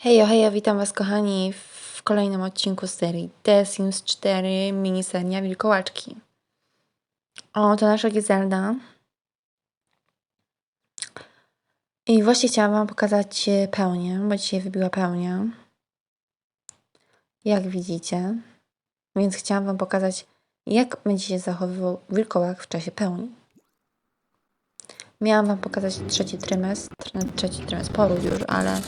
Hejo, hejo, witam Was kochani w kolejnym odcinku serii The Sims 4 miniseria Wilkołaczki. O, to nasza Gizelda. I właśnie chciałam Wam pokazać pełnię, bo dzisiaj wybiła pełnia. Jak widzicie. Więc chciałam Wam pokazać, jak będzie się zachowywał wilkołak w czasie pełni. Miałam Wam pokazać trzeci trymestr, no, trzeci trymestr, poród już, ale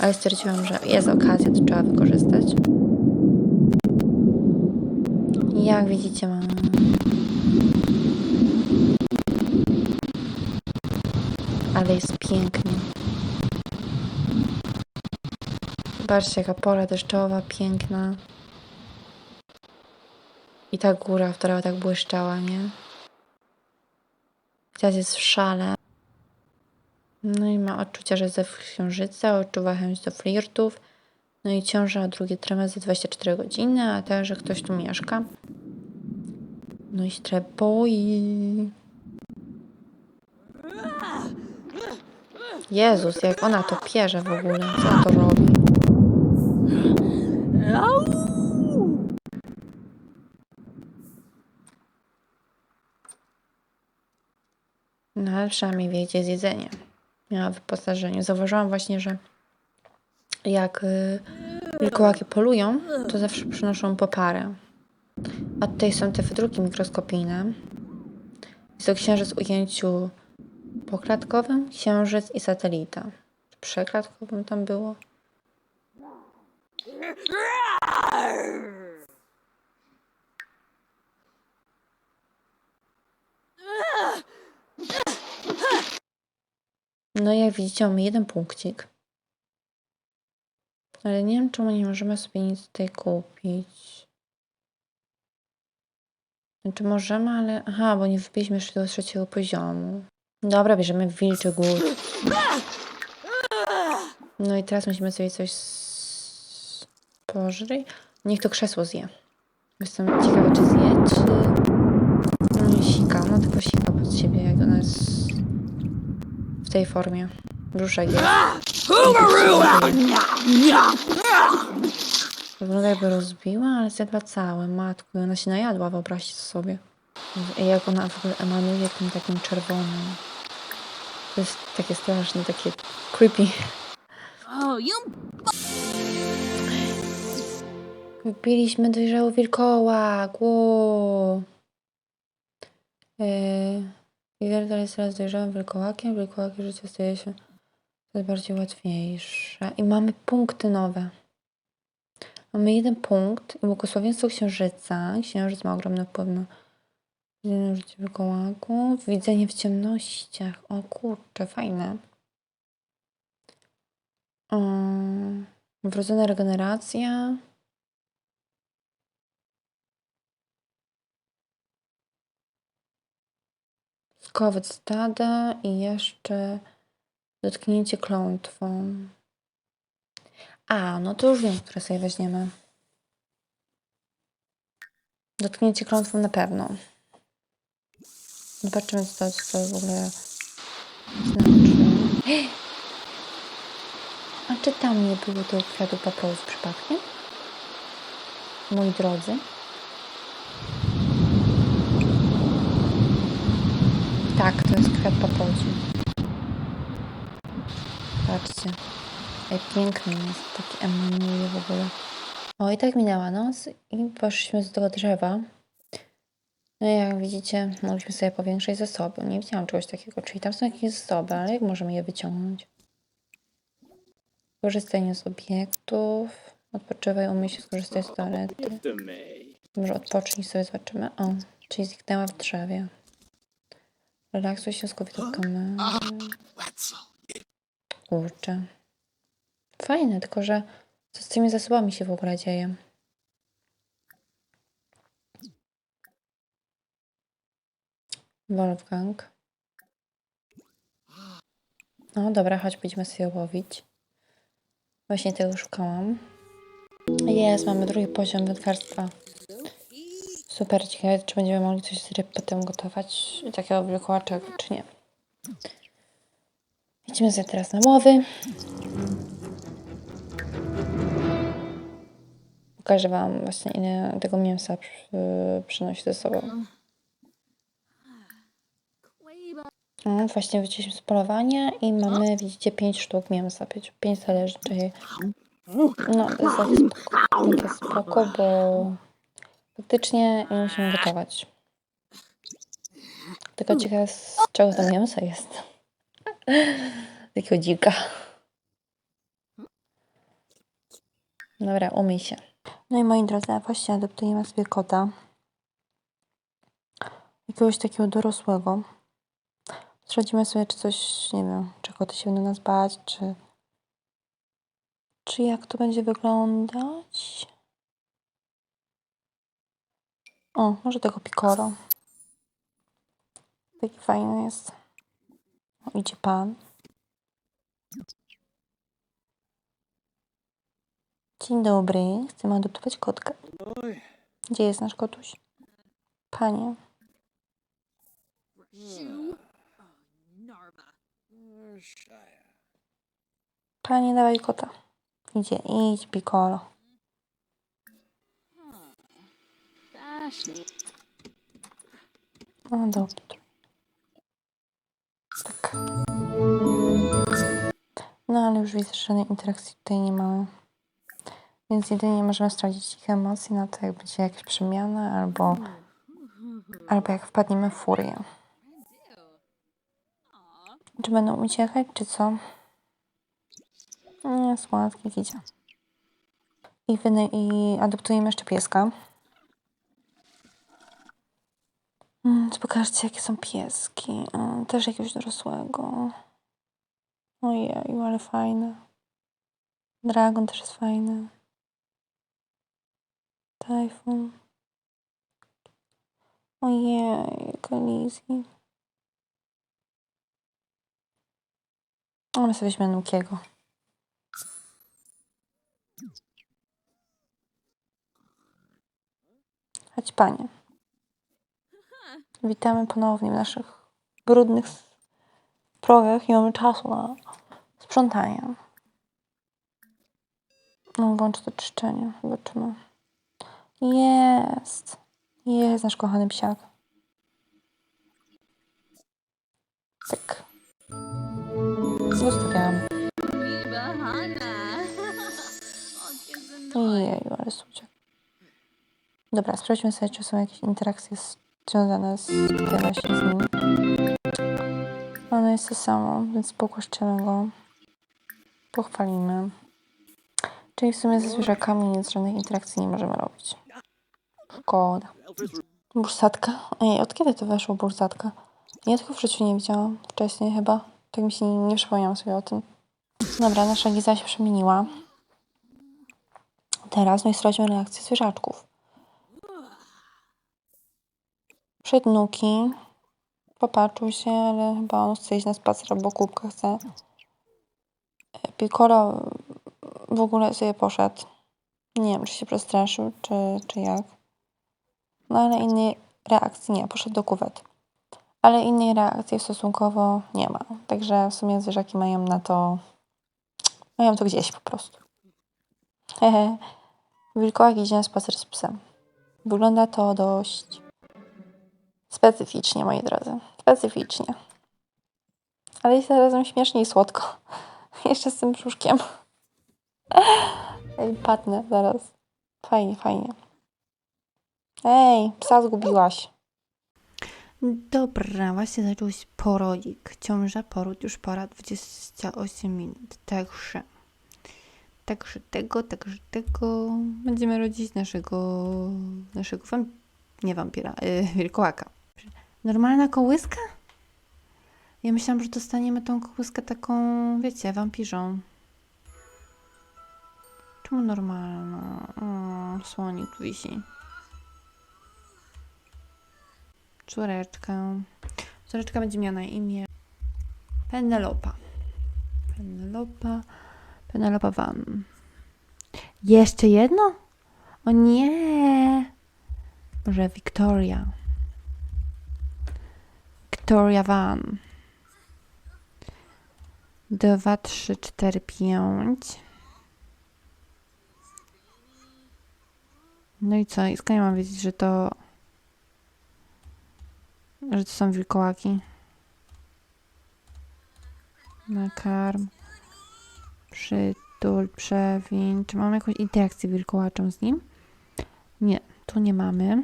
ale stwierdziłam, że jest okazja, to trzeba wykorzystać. Jak widzicie, mam. Ale jest pięknie. Zobaczcie, jaka pora deszczowa, piękna. I ta góra, która tak błyszczała, nie? Teraz jest w szale. No i ma odczucia, że ze księżyca, odczuwa chęć do flirtów. No i ciąża drugie trymestr za 24 godziny, a także ktoś tu mieszka. No i się boi. Jezus, jak ona to pierze w ogóle. Co to robi? No ale przynajmniej wie, gdzie. Miała w wyposażeniu. Zauważyłam właśnie, że jak y, wilkołaki polują, to zawsze przynoszą poparę. A tutaj są te wydruki mikroskopijne. Jest to księżyc w ujęciu poklatkowym, księżyc i satelita. Przeklatkowym tam było. No widzicie, mamy jeden punkcik. Ale nie wiem, czemu nie możemy sobie nic tutaj kupić. Znaczy możemy, ale... Aha, bo nie wbiliśmy jeszcze do trzeciego poziomu. Dobra, bierzemy wilczy głód. No i teraz musimy sobie coś spożyć. Niech to krzesło zje. Jestem ciekawa, czy zje, czy... No nie sika, no tylko sika pod siebie, jak ona jest w tej formie. Brzuszek jest. Wygląda jakby rozbiła, ale zjadła całe. Matko, i ona się najadła, wyobraźcie sobie. I jak ona w ogóle emanuje tym takim czerwonym. To jest takie straszne, takie creepy. You Wypiliśmy dojrzały wilkołak. Wow. Yy, Lider jest teraz dojrzałym wilkołakiem. Wilkołaki życie staje się coraz bardziej łatwiejsze. I mamy punkty nowe. Mamy jeden punkt błogosławieństwo księżyca. Księżyc ma ogromny wpływ na życie wilkołaków. Widzenie w ciemnościach. O kurczę, fajne. Um, wrodzona regeneracja. Skowyt stada i jeszcze dotknięcie klątwą. A, no to już wiem, które sobie weźmiemy. Dotknięcie klątwą na pewno. Zobaczymy, co to, to w ogóle znaczy. A czy tam nie było tego kwiatu paprołów przypadkiem? Moi drodzy. Tak, to jest kwiat paproci. Patrzcie. Jak piękny jest. Taki emanuje w ogóle. O, i tak minęła noc i poszliśmy do tego drzewa. No i jak widzicie, mogliśmy sobie powiększyć zasoby. Nie widziałam czegoś takiego. Czyli tam są jakieś zasoby, ale jak możemy je wyciągnąć? Korzystanie z obiektów. Odpoczywaj, umyj się, skorzystaj z toalety. Może odpocznij sobie, zobaczymy. O, czyli zniknęła w drzewie. Relaksuj się, skup do kamery. Kurczę. Fajne, tylko że co z tymi zasobami się w ogóle dzieje? Wolfgang. No dobra, chodź, pójdźmy sobie łowić. Właśnie tego szukałam. Jest, mamy drugi poziom wędkarstwa. Super, ciekawe, czy będziemy mogli coś z ryb potem gotować. Takiego wilkołaczego, czy nie. Idziemy sobie teraz na łowy. Pokażę Wam właśnie ile tego mięsa przy, przynosi ze sobą. No, właśnie wróciliśmy z polowania i mamy, widzicie, 5 sztuk mięsa, 5, 5 talerzy, czyli no, to jest spoko, bo faktycznie nie musimy gotować. Tylko ciekawe, z czego to mięso jest. Takiego dzika. Dobra, umyj się. No i moi drodzy, a właśnie adoptujemy sobie kota. Jakiegoś takiego dorosłego. Sprawdzimy sobie, czy coś, nie wiem, czy koty się będą nas bać, czy... Czy jak to będzie wyglądać? O, może tego Piccolo. Taki fajny jest. O, idzie pan. Dzień dobry. Chcemy adoptować kotka. Gdzie jest nasz kotuś? Panie. Panie, dawaj kota. Idzie, idź, Piccolo. No dobrze. Tak. No ale już widzę, że żadnej interakcji tutaj nie mamy. Więc jedynie możemy sprawdzić ich emocje na to, jak będzie jakaś przemiana, albo, albo jak wpadniemy w furię. Czy będą uciekać, czy co? Nie, słodki idzie. I, I adoptujemy jeszcze pieska. Mm, to pokażcie, jakie są pieski. Mm, też jakiegoś dorosłego. Ojeju, ale fajne. Dragon też jest fajny. Tajfun. Ojej, kolizji. Ale sobie weźmiemy Nukiego. Chodź, panie. Witamy ponownie w naszych brudnych progach i mamy czasu na sprzątanie. No, włączę to czyszczenie. Zobaczymy. Jest. Jest nasz kochany psiak. Tak. Zostawiamy. Ojeju, ale suciak. Dobra, sprawdźmy sobie, czy są jakieś interakcje z- związane z właśnie z nim. Ono jest to samo, więc pokłaszczymy go. Pochwalimy. Czyli w sumie ze zwierzakami nic, żadnych interakcji nie możemy robić. Szkoda. Bursatka? Ej, od kiedy to weszło bursatka? Ja tego w życiu nie widziałam wcześniej chyba. Tak mi się nie, nie przypomniałam sobie o tym. Dobra, nasza giza się przemieniła. Teraz i sprawdźmy reakcję zwierzaczków. Przednuki. Popatrzył się, ale chyba on chce iść na spacer albo kubkę chce. Piccolo w ogóle sobie poszedł. Nie wiem, czy się przestraszył, czy, czy jak. No ale innej reakcji nie, poszedł do kuwety. Ale innej reakcji stosunkowo nie ma. Także w sumie zwierzaki mają na to. Mają to gdzieś po prostu. Hehe. Wilkołak idzie na spacer z psem. Wygląda to dość specyficznie, moi drodzy. Specyficznie. Ale jest zarazem śmiesznie i słodko. Jeszcze z tym brzuszkiem. Padnę zaraz. Fajnie, fajnie. Ej, psa zgubiłaś. Dobra, właśnie zaczął się porodzik. Ciąża, poród, już pora 28 minut. Także, także tego, także tego będziemy rodzić naszego, naszego wam, nie wampira, yy, wilkołaka. Normalna kołyska? Ja myślałam, że dostaniemy tą kołyskę taką, wiecie, wampirzą. Czemu normalna? O, słonik wisi. córeczkę. Córeczka będzie miała na imię Penelopa. Penelopa. Penelopa Van. Jeszcze jedno? O nie! Może Victoria. Victoria Van. Dwa, trzy, cztery, pięć. No i co? I skąd ja mam wiedzieć, że to... Że to są wilkołaki? Nakarm. Przytul, przewin. Czy mam jakąś interakcję wilkołaczą z nim? Nie, tu nie mamy.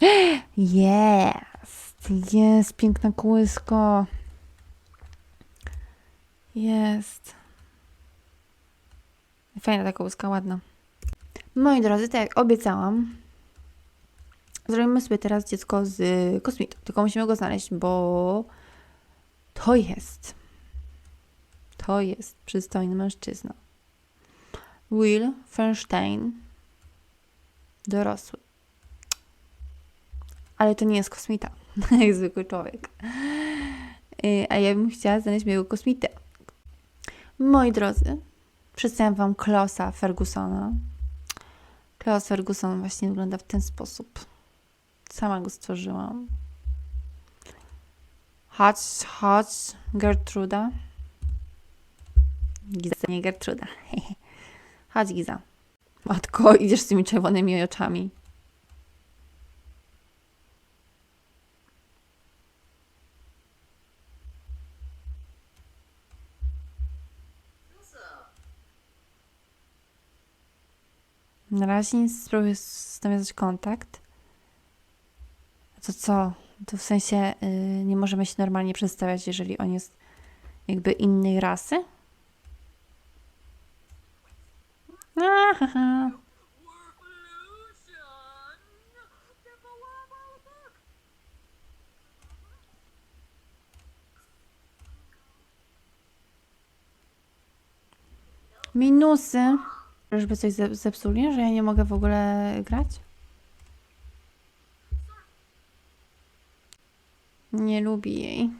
Jest! Jest, piękna. Jest. Fajna ta kołyska, ładna. Moi drodzy, tak jak obiecałam, zrobimy sobie teraz dziecko z kosmitą. Tylko musimy go znaleźć, bo to jest. To jest przystojny mężczyzna. Will Fernstein. Dorosły. Ale to nie jest kosmita. jak zwykły człowiek. Y, A ja bym chciała znaleźć mojego kosmitę. Moi drodzy, przedstawiam Wam Klosa Fergusona. Klaus Ferguson właśnie wygląda w ten sposób. Sama go stworzyłam. Chodź, chodź, Gertruda. Giza, nie Gertruda. Chodź, Giza. Matko, idziesz z tymi czerwonymi oczami. Na razie spróbuję z- nawiązać kontakt. To co? To w sensie y, nie możemy się normalnie przedstawiać, jeżeli on jest jakby innej rasy? Ahaha. Minusy. Żeby coś zep- zepsuli, że ja nie mogę w ogóle grać? Nie lubi jej.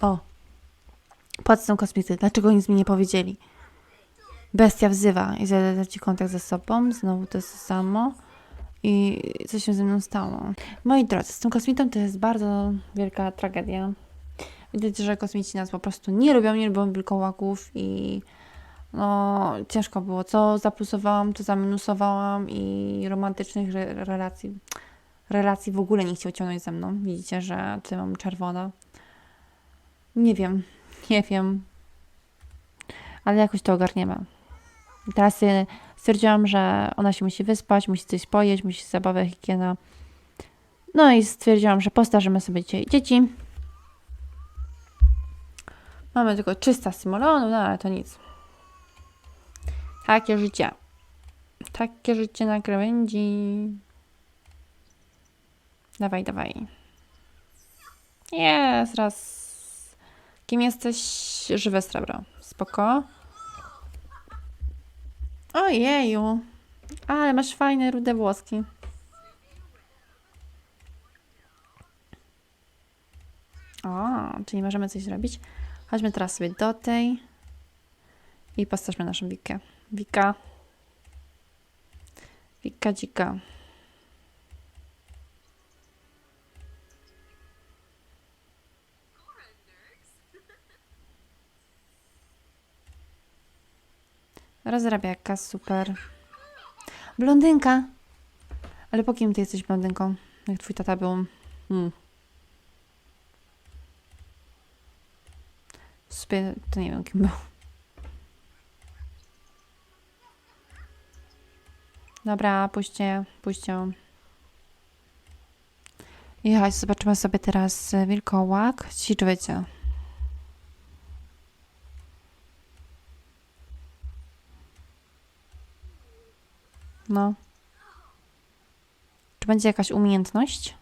O. Patrz są kosmity. Dlaczego nic mi nie powiedzieli? Bestia wzywa i zada ci kontakt ze sobą. Znowu to jest to samo. I co się ze mną stało? Moi drodzy, z tym kosmitą to jest bardzo wielka tragedia. Widać, że kosmici nas po prostu nie lubią, nie lubią wilkołaków i no, ciężko było. Co zaplusowałam, to zaminusowałam i romantycznych re- relacji, relacji w ogóle nie chciał ciągnąć ze mną. Widzicie, że tutaj mam czerwone. Nie wiem, nie wiem. Ale jakoś to ogarniemy. Teraz sobie stwierdziłam, że ona się musi wyspać, musi coś pojeść, musi zabawę, higiena. No i stwierdziłam, że postarzymy sobie dzisiaj dzieci. Mamy tylko 300 simolonów, no ale to nic. Takie życie. Takie życie na krawędzi. Dawaj, dawaj. Jest, raz. Kim jesteś? Żywe srebro. Spoko. Ojeju. Ale masz fajne, rude włoski. O, czyli możemy coś zrobić. Chodźmy teraz sobie do tej i postarzmy naszą Wikę. Wika. Wika dzika. Rozrabiaka, super. Blondynka. Ale po kim ty jesteś blondynką? Jak twój tata był... Hmm. To nie wiem, kim był. Dobra, puśćcie, puśćcie. I chodź, zobaczymy sobie teraz e, wilkołak. Ci czy wiecie? No. Czy będzie jakaś umiejętność?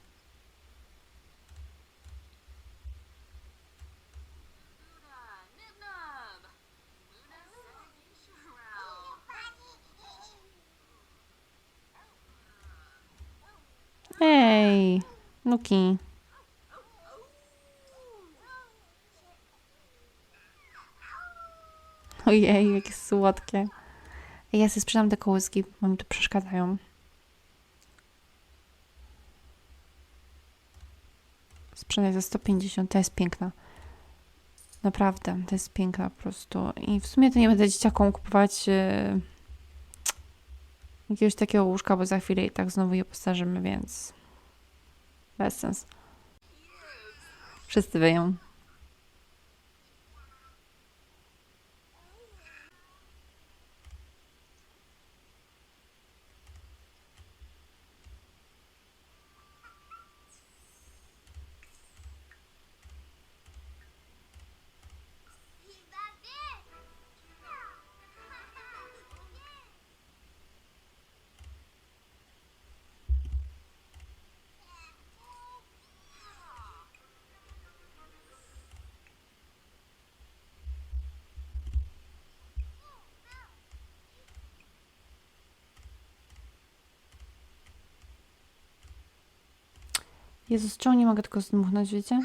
Ej, Nuki. Ojej, jakie słodkie. Ja sobie sprzedam te kołyski, bo mi tu przeszkadzają. Sprzedaj za 150, to jest piękna. Naprawdę, to jest piękna po prostu. I w sumie to nie będę dzieciakom kupować yy, jakiegoś takiego łóżka, bo za chwilę i tak znowu je postarzymy, więc bez sens. Wszyscy wyją. Jezus, czemu nie mogę tylko zdmuchnąć, wiecie?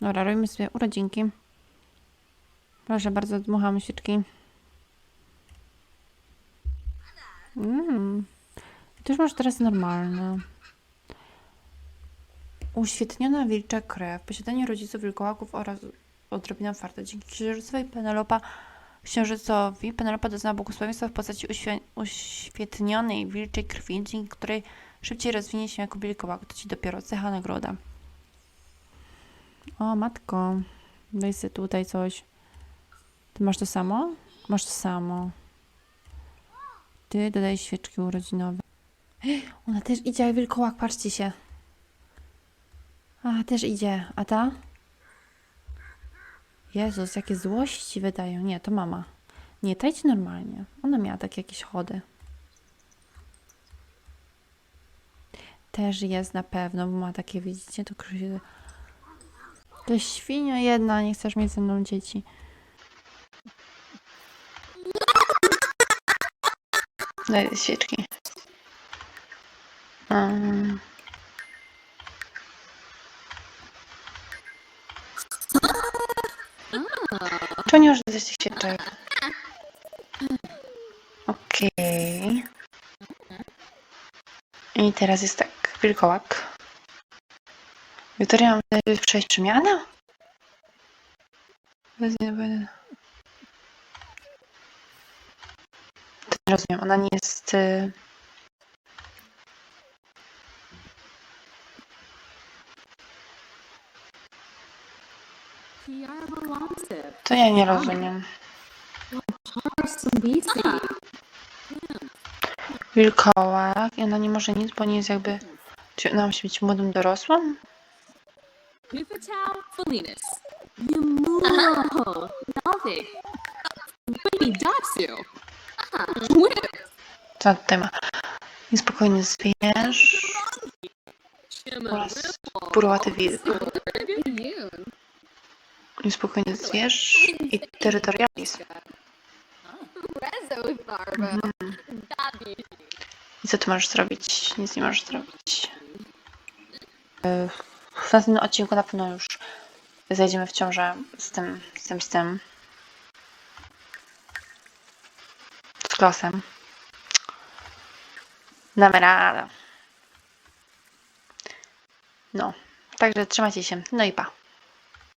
Dobra, robimy sobie urodzinki. Proszę bardzo, dmuchamy świeczki. Mm. To już masz teraz normalne. Uświetniona wilcza krew, posiadanie rodziców wilkołaków oraz odrobina farta. Dzięki księżycowej Penelopa, księżycowi Penelopa doznała błogosławieństwa w postaci uświe, uświetnionej wilczej krwi, dzięki której szybciej rozwinie się jako wilkołak. To ci dopiero cecha nagroda. O, matko, daj sobie tutaj coś. Ty masz to samo? Masz to samo. Ty dodaj świeczki urodzinowe. Ona też idzie jak wilkołak, patrzcie się. A, też idzie. A ta? Jezus, jakie złości wydają. Nie, to mama. Nie, ta normalnie. Ona miała takie jakieś chody. Też jest na pewno, bo ma takie, widzicie, to krzyże. To świnio jedna, nie chcesz mieć ze mną dzieci. Daj świeczki. Um. Nie użyć tych świeczek? Okej. I teraz jest tak, wilkołak. Wiktoria, mam przejść nie rozumiem, ona nie jest... y, to. Ja nie rozumiem. Wilkołak i ona nie może nic, bo nie jest jakby... Czy ona musi być młodym dorosłym? Co tutaj ma? Niespokojny zwierz oraz purowaty wilk. Niespokojny zwierz i terytorializm. I co ty możesz zrobić? Nic nie możesz zrobić. W następnym odcinku na pewno już zajdziemy w ciążę z tym, z tym, z tym. Z klasem. Damy radę. No. Także trzymajcie się. No i pa.